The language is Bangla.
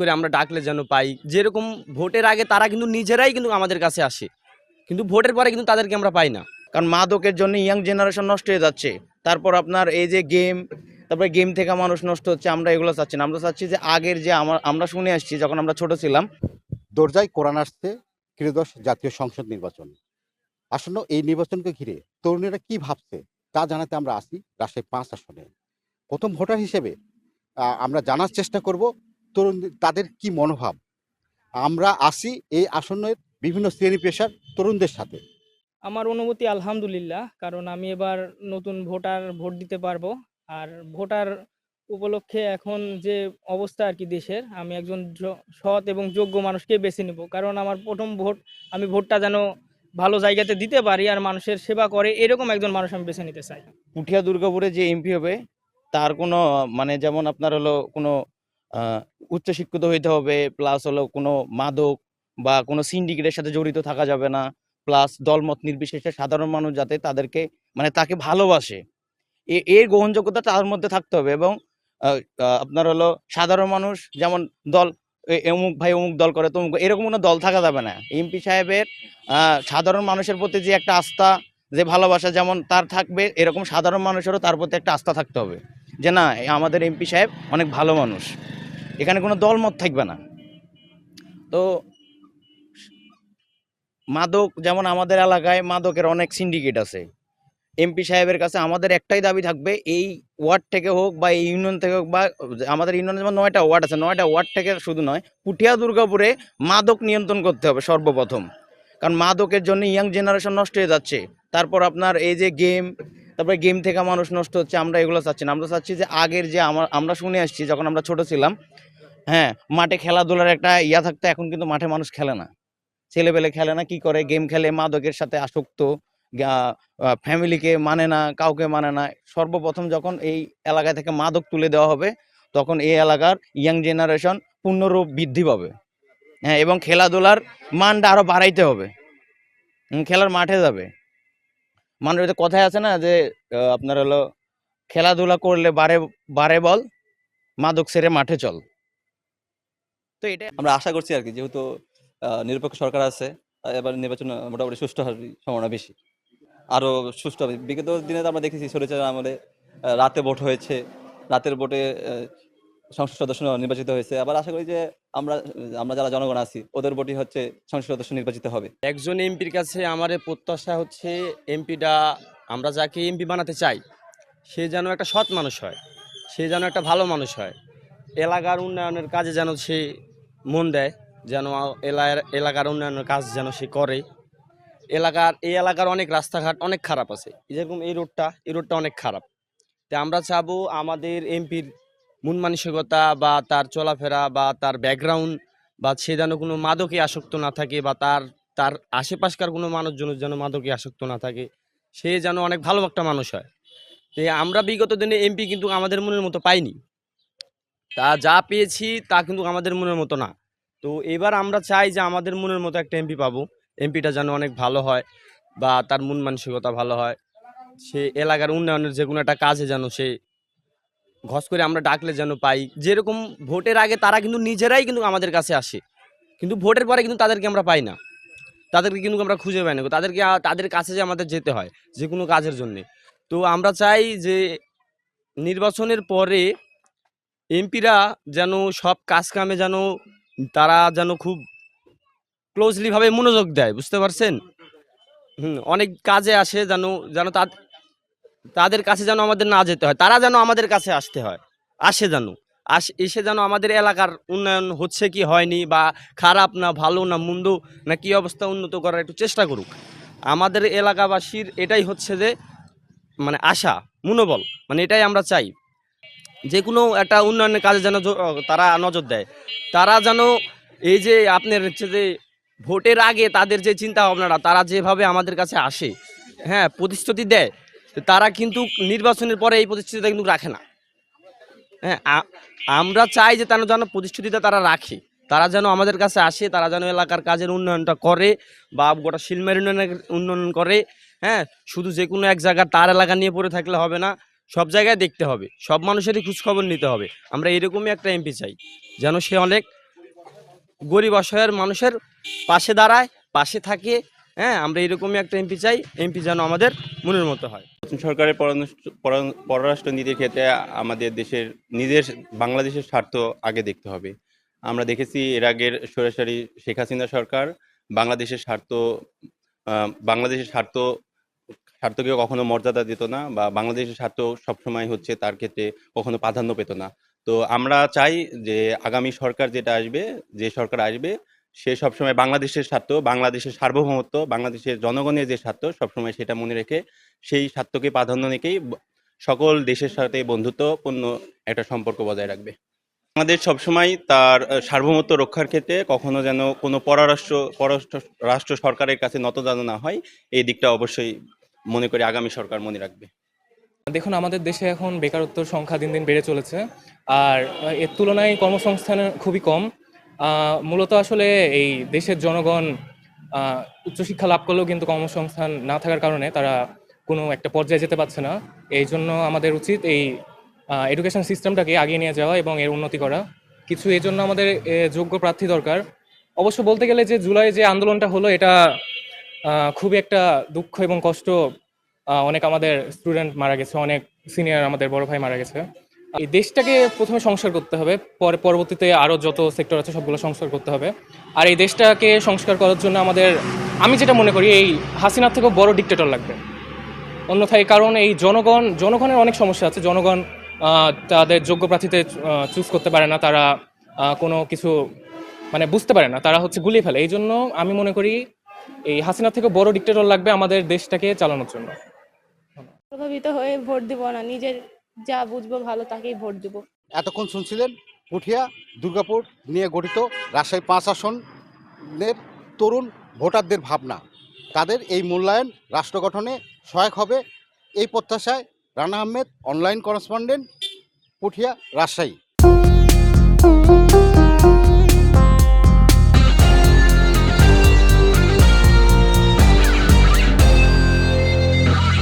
করে আমরা ডাকলে যেন পাই। যেরকম ভোটের আগে তারা কিন্তু নিজেরাই কিন্তু আমাদের কাছে আসে। কিন্তু ভোটের পরে কিন্তু তাদেরকে আমরা পাই না। কারণ মাদকের জন্য ইয়াং জেনারেশন নষ্ট হয়ে যাচ্ছে। তারপর আপনার এই যে গেম তারপরে গেম থেকে মানুষ নষ্ট হচ্ছে আমরা এগুলো চাচ্ছি না। আমরা চাচ্ছি যে আগের যে আমার আমরা শুনে আসছি যখন আমরা ছোট ছিলাম দরজায় কোরআন আসছে ত্রয়োদশ জাতীয় সংসদ নির্বাচন। আসন্ন এই নির্বাচনকে ঘিরে তরুণীরা কি ভাবছে তা জানাতে আমরা আসি রাজশাহী পাঁচ আসনে। প্রথম ভোটার হিসেবে আহ, আমরা জানার চেষ্টা করব তরুণ তাদের কি মনোভাব? আমরা আসি এই আসনের বিভিন্ন শ্রেণি পেশার তরুণদের সাথে। আমার অনুভূতি আলহামদুলিল্লাহ কারণ আমি এবার নতুন ভোটার ভোট দিতে পারব। আর ভোটার উপলক্ষে এখন যে অবস্থা আর কি দেশের আমি একজন সৎ এবং যোগ্য মানুষকে বেছে নেব। কারণ আমার প্রথম ভোট আমি ভোটটা যেন ভালো জায়গাতে দিতে পারি আর মানুষের সেবা করে এরকম একজন মানুষ আমি বেছে নিতে চাই। পুঠিয়া দুর্গাপুরে যে এমপি হবে তার কোনো মানে যেমন আপনার হলো কোনো উচ্চশিক্ষিত হইতে হবে প্লাস হলো কোনো মাদক বা কোনো সিন্ডিকেটের সাথে জড়িত থাকা যাবে না প্লাস দলমত নির্বিশেষে সাধারণ মানুষ যাতে তাদেরকে মানে তাকে ভালোবাসে। এ- এর গ্রহণযোগ্যতা তার মধ্যে থাকতে হবে এবং আপনার হলো সাধারণ মানুষ যেমন দল অমুক ভাই অমুক দল করে, তমুক, এরকম কোনো দল থাকা যাবে না। এমপি সাহেবের সাধারণ মানুষের প্রতি যে একটা আস্থা, যে ভালোবাসা যেমন তার থাকবে, এরকম সাধারণ মানুষেরও তার প্রতি একটা আস্থা থাকতে হবে। যে না আমাদের এমপি সাহেব অনেক ভালো মানুষ। এখানে কোনো দলমত থাকবে না। তো মাদক, যেমন আমাদের এলাকায় মাদকের অনেক সিন্ডিকেট আছে। এমপি সাহেবের কাছে আমাদের একটাই দাবি থাকবে, এই ওয়ার্ড থেকে হোক বা এই ইউনিয়ন থেকে হোক বা আমাদের ইউনিয়নে যেমন নয়টা ওয়ার্ড আছে, নয়টা ওয়ার্ড থেকে শুধু নয়, পুঠিয়া দুর্গাপুরে মাদক নিয়ন্ত্রণ করতে হবে সর্বপ্রথম। কারণ মাদকের জন্য ইয়াং জেনারেশন নষ্ট হয়ে যাচ্ছে। তারপর আপনার এই যে গেম তারপরে গেম থেকে মানুষ নষ্ট হচ্ছে, আমরা এগুলো চাচ্ছি না। আমরা চাচ্ছি যে আগের যে আমরা শুনে আসছি, যখন আমরা ছোট ছিলাম হ্যাঁ মাঠে খেলাধুলার একটা ইয়া থাকতো, এখন কিন্তু মাঠে মানুষ খেলে না। ছেলেবেলে খেলে না, কি করে? গেম খেলে, মাদকের সাথে আসক্ত ফ্যামিলিকে মানে না, কাউকে মানে না। সর্বপ্রথম যখন এই এলাকা থেকে মাদক তুলে দেওয়া হবে, তখন এই এলাকার ইয়াং জেনারেশন পূর্ণরূপ বৃদ্ধি পাবে। হ্যাঁ এবং খেলাধুলার মানটা আরও বাড়াইতে হবে। খেলার মাঠে যাবে। মানুষের কথায় আছে না যে আপনার হলো, খেলাধুলা করলে বারে বারে বল, মাদক সেরে মাঠে চল। তো এটা আমরা আশা করছি আর কি যেহেতু নিরপেক্ষ সরকার আছে এবার নির্বাচন মোটামুটি সুষ্ঠু হওয়ার সম্ভাবনা বেশি। আরও সুষ্ঠু হবে। বিগত দিনে তো আমরা দেখেছি সরেচার আমলে আহ, রাতে ভোট হয়েছে রাতের ভোটে সংসদ সদস্য নির্বাচিত হয়েছে। আবার আশা করি যে আমরা আমরা যারা জনগণ আছি ওদের ভোটই হচ্ছে সংসদ সদস্য নির্বাচিত হবে। একজন এমপির কাছে আমার প্রত্যাশা হচ্ছে এমপিটা আমরা যাকে এমপি বানাতে চাই সে যেন একটা সৎ মানুষ হয় সে যেন একটা ভালো মানুষ হয়। এলাকার উন্নয়নের কাজে যেন সে মন দেয় যেন এলা- এলাকার উন্নয়নের কাজ যেন সে করে। এলাকার এই এলাকার অনেক রাস্তাঘাট অনেক খারাপ আছে। যেরকম এই রোডটা এই রোডটা অনেক খারাপ। তাই আমরা চাবো আমাদের এমপির মন মানসিকতা বা তার চলাফেরা বা তার ব্যাকগ্রাউন্ড বা সে যেন কোনো মাদকে আসক্ত না থাকে বা তার তার আশেপাশকার কোনো মানুষজন যেন মাদকে আসক্ত না থাকে। সে যেন অনেক ভালো একটা মানুষ হয়। তো আমরা বিগত দিনে এমপি কিন্তু আমাদের মনের মতো পাইনি। তা যা পেয়েছি তা কিন্তু আমাদের মনের মতো না। তো এবার আমরা চাই যে আমাদের মনের মতো একটা এমপি পাবো। এমপিটা যেন অনেক ভালো হয় বা তার মন মানসিকতা ভালো হয়। সে এলাকার উন্নয়নের যে কোনো একটা কাজে যেন সে ঘস করে আমরা ডাকলে যেন পাই। যেরকম ভোটের আগে তারা কিন্তু নিজেরাই কিন্তু আমাদের কাছে আসে। কিন্তু ভোটের পরে কিন্তু তাদেরকে আমরা পাই না। তাদেরকে কিন্তু আমরা খুঁজে পাই না। তাদেরকে তাদের কাছে যে আমাদের যেতে হয় যে কোনো কাজের জন্যে। তো আমরা চাই যে নির্বাচনের পরে এমপিরা যেন সব কাজ কামে যেন তারা যেন খুব ক্লোজলিভাবে মনোযোগ দেয়, বুঝতে পারছেন? হুম, অনেক কাজে আসে যেন যেন তাদের কাছে যেন আমাদের না যেতে হয়, তারা যেন আমাদের কাছে আসতে হয়, আসে যেন, আস, এসে যেন আমাদের এলাকার উন্নয়ন হচ্ছে কি হয়নি বা খারাপ না ভালো না মন্দ না কি অবস্থা উন্নত করার একটু চেষ্টা করুক। আমাদের এলাকাবাসীর এটাই হচ্ছে যে মানে আশা, মনোবল মানে এটাই আমরা চাই। যে কোনো একটা উন্নয়নের কাজে যেন তারা নজর দেয়। তারা যেন এই যে আপনার হচ্ছে যে ভোটের আগে তাদের যে চিন্তা ভাবনাটা তারা যেভাবে আমাদের কাছে আসে হ্যাঁ প্রতিশ্রুতি দেয়, তারা কিন্তু নির্বাচনের পরে এই প্রতিশ্রুতিটা কিন্তু রাখে না। হ্যাঁ আমরা চাই যে তারা যেন প্রতিশ্রুতিটা তারা রাখে। তারা যেন আমাদের কাছে আসে, তারা যেন এলাকার কাজের উন্নয়নটা করে বা গোটা শিল্পের উন্নয়নের উন্নয়ন করে হ্যাঁ শুধু যে কোনো এক জায়গা তার এলাকা নিয়ে পড়ে থাকলে হবে না। সব জায়গায় দেখতে হবে। সব মানুষেরই খোঁজখবর নিতে হবে। আমরা এরকমই একটা এমপি চাই। যেন সে অনেক গরিব অসহায়ের মানুষের পাশে দাঁড়ায়, পাশে থাকে। হ্যাঁ আমরা এরকমই একটা এমপি চাই। এমপি যেন আমাদের মনের মতো হয়। সরকারের পররাষ্ট্র পররা- পররাষ্ট্র নীতির ক্ষেত্রে আমাদের দেশের নিজের বাংলাদেশের স্বার্থ আগে দেখতে হবে। আমরা দেখেছি এর আগের সরাসরি শেখ হাসিনা সরকার বাংলাদেশের স্বার্থ বাংলাদেশের স্বার্থ স্বার্থকে কখনো মর্যাদা দিত না বা বাংলাদেশের স্বার্থ সবসময় হচ্ছে তার ক্ষেত্রে কখনো প্রাধান্য পেত না। তো আমরা চাই যে আগামী সরকার যেটা আসবে, যে সরকার আসবে, সে সবসময় বাংলাদেশের স্বার্থ বাংলাদেশের সার্বভৌমত্ব, বাংলাদেশের জনগণের যে স্বার্থ সবসময় সেটা মনে রেখে সেই স্বার্থকে প্রাধান্য রেখেই সকল দেশের সাথে বন্ধুত্বপূর্ণ একটা সম্পর্ক বজায় রাখবে। আমাদের সবসময় তার সার্বভৌমত্ব রক্ষার ক্ষেত্রে কখনো যেন কোনো পররাষ্ট্র পররাষ্ট্র, রাষ্ট্র সরকারের কাছে নতজানু না হয়, এই দিকটা অবশ্যই মনে করি আগামী সরকার মনে রাখবে। দেখুন, আমাদের দেশে এখন বেকারত্বর সংখ্যা দিন দিন বেড়ে চলেছে, আর এর তুলনায় কর্মসংস্থান খুবই কম। মূলত আসলে এই দেশের জনগণ উচ্চশিক্ষা লাভ করলেও কিন্তু কর্মসংস্থান না থাকার কারণে তারা কোনো একটা পর্যায়ে যেতে পারছে না। এই জন্য আমাদের উচিত এই এডুকেশন সিস্টেমটাকে আগিয়ে নিয়ে যাওয়া এবং এর উন্নতি করা। কিছু এই জন্য আমাদের যোগ্য প্রার্থী দরকার। অবশ্য বলতে গেলে যে জুলাই যে আন্দোলনটা হলো, এটা খুবই একটা দুঃখ এবং কষ্ট অনেক আমাদের স্টুডেন্ট মারা গেছে, অনেক সিনিয়র আমাদের বড় ভাই মারা গেছে। এই দেশটাকে প্রথমে সংস্কার করতে হবে, পরে পরবর্তীতে আরও যত সেক্টর আছে সবগুলো সংস্কার করতে হবে। আর এই দেশটাকে সংস্কার করার জন্য আমাদের, আমি যেটা মনে করি, এই হাসিনার থেকেও বড় ডিক্টেটর লাগবে। অন্যথায় কারণ এই জনগণ, জনগণের অনেক সমস্যা আছে। জনগণ তাদের যোগ্য প্রার্থীতে চুজ করতে পারে না, তারা কোনো কিছু মানে বুঝতে পারে না, তারা হচ্ছে গুলিয়ে ফেলে। এই জন্য আমি মনে করি এই হাসিনার থেকে বড় ডিক্টেটর লাগবে আমাদের দেশটাকে চালানোর জন্য। প্রভাবিত হয়ে ভোট দিব না নিজের যা বুঝব ভালো তাকেই ভোট দিব। এতক্ষণ শুনছিলেন পুঠিয়া দুর্গাপুর নিয়ে গঠিত রাজশাহী পাঁচ আসনের তরুণ ভোটারদের ভাবনা। তাদের এই মূল্যায়ন রাষ্ট্র গঠনে সহায়ক হবে এই প্রত্যাশায় রানা আহমেদ অনলাইন করেসপন্ডেন্ট পুঠিয়া রাজশাহী।